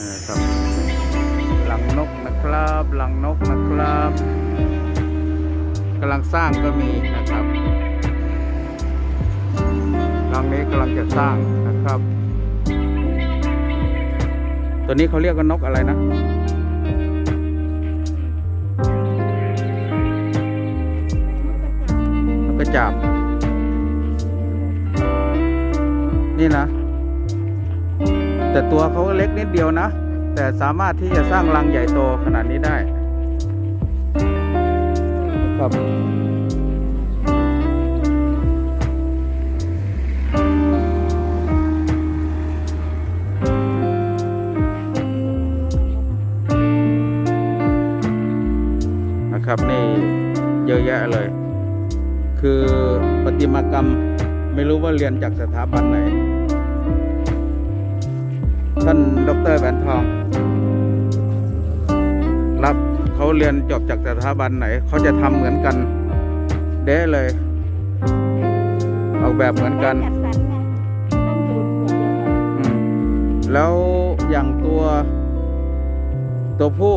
นะครับหลังนกนะครับหลังนกนะครับกำลังสร้างก็มีนะครับหลังนี้กำลังจะสร้างนะครับ ตัวนี้เขาเรียกว่านกอะไรนะนกกระจาบนี่นะ แต่ตัวเขาเล็กนิดเดียวนะ แต่สามารถที่จะสร้างรังใหญ่โตขนาดนี้ได้ครับนะครับนี่เยอะแยะเลย คือประติมากรรมไม่รู้ว่าเรียนจากสถาบันไหน ท่านดรแหวนทอง รับเขาเรียนจบจากสถาบันไหน เขาจะทำเหมือนกัน เด้เลย ออกแบบเหมือนกันจัดสรรไงตั้งศูนย์อย่างเดียวกันอืมแล้วอย่างตัวตัวผู้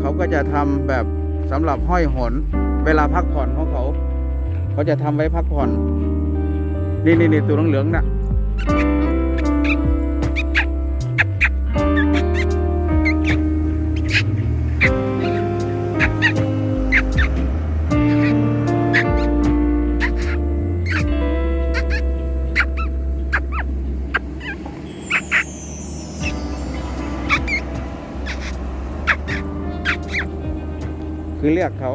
เขาก็จะทำแบบสำหรับห้อยหน เวลาพักผ่อนของเขา เขาจะทำไว้พักผ่อน นี่นี่นี่ตัวเหลืองๆน่ะ คือเรียกเขา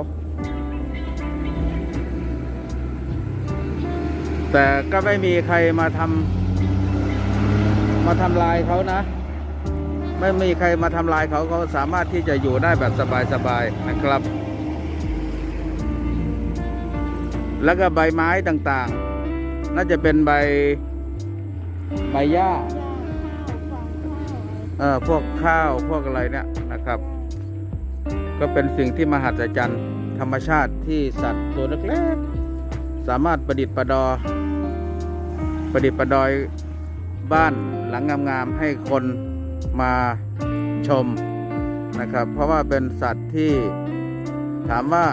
แต่ก็ไม่มีใครมาทำมาทำลายเขานะ ไม่มีใครมาทำลายเขาเขาสามารถที่จะอยู่ได้แบบสบายๆนะครับ แล้วก็ใบไม้ต่างๆ น่าจะเป็นใบใบหญ้าย่าข้าวฟางข้าวอะไรเออพวกข้าวพวกอะไรเนี่ยนะครับ ก็เป็นสิ่งที่มหัศจรรย์ธรรมชาติที่สัตว์ตัวเล็กๆ สามารถประดิษฐ์ประดอ ประดิษฐ์ประดอยบ้านหลังงามๆให้คนมาชมนะครับ เพราะว่าเป็นสัตว์ที่ถามว่า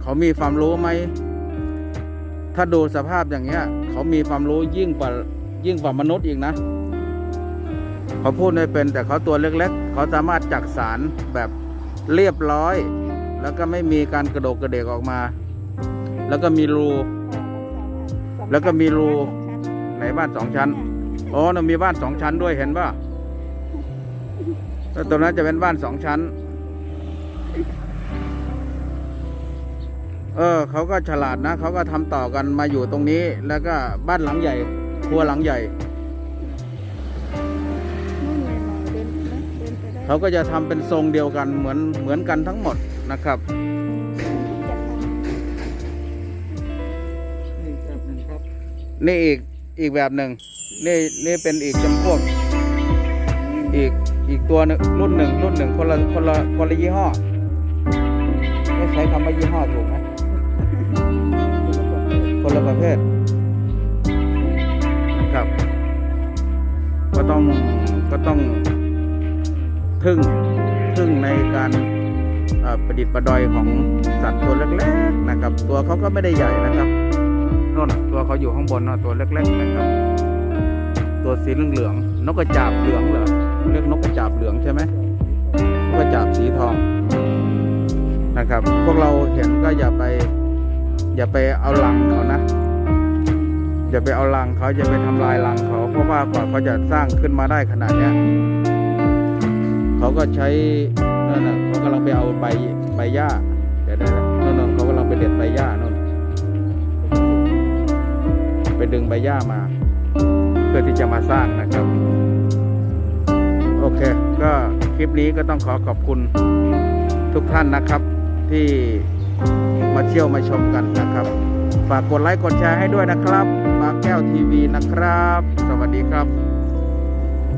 เขามีความรู้ไหม ถ้าดูสภาพอย่างเงี้ย เขามีความรู้ยิ่งกว่ายิ่งกว่ามนุษย์อีกนะ เขาพูดไม่เป็นแต่เขาตัวเล็กๆ เขาสามารถจักสารแบบ เรียบร้อย แล้วก็ไม่มีการกระโดกกระเดกออกมา แล้วก็มีรู แล้วก็มีรูในบ้านสองชั้น อ๋อนะมีบ้านสองชั้นด้วยเห็นป่ะแล้วตรงนั้นจะเป็นบ้านสองชั้น เออเขาก็ฉลาดนะเขาก็ทำต่อกันมาอยู่ตรงนี้ แล้วก็บ้านหลังใหญ่ครัวหลังใหญ่ เดินไปได้เขาก็จะทำเป็นทรงเดียวกันเหมือนเหมือนกันทั้งหมดนะครับจัดสรรนี่แบบหนึ่งครับนี่อีกอีกแบบหนึ่งนี่นี่เป็นอีกจำพวกอีกอีกตัวหนึงรุ่นหนึ่งรุ่นหนึ่งคนละคนละคนละยี่ห้อไม่ใช้คำว่ายี่ห้อถูกไหมคนละประเภทนะครับ ก็ต้องก็ต้อง ทึ่งทึ่งในการประดิษฐ์ประดอยของสัตว์ตัวเล็กๆนะครับ ตัวเขาก็ไม่ได้ใหญ่นะครับโน่นตัวเขาอยู่ข้างบนนะตัวเล็กๆนะครับ ตัวสีเหลืองๆนกกระจาบเหลืองเหรอเรียกนกกระจาบเหลืองใช่ไหมนกกระจาบสีทองนะครับ พวกเราเห็นก็อย่าไป อย่าไปเอาลังเขานะอย่าไปเอาลังเขาอย่าไปทำลายลังเขาเพราะว่ากว่าเขาจะสร้างขึ้นมาได้ขนาดเนี้ย เขาก็ใช้นั่นน่ะเขากำลังไปเอาใบใบหญ้าเดี๋ยวๆนั่นๆเขากำลังไปเด็ดใบหญ้านั่นไปดึงใบหญ้ามา เพื่อที่จะมาสร้างนะครับ โอเค ก็คลิปนี้ก็ต้องขอขอบคุณทุกท่านนะครับ ที่มาเที่ยวมาชมกันนะครับ ฝากกดไลค์กดแชร์ให้ด้วยนะครับบาแก้วทีวีนะครับ สวัสดีครับ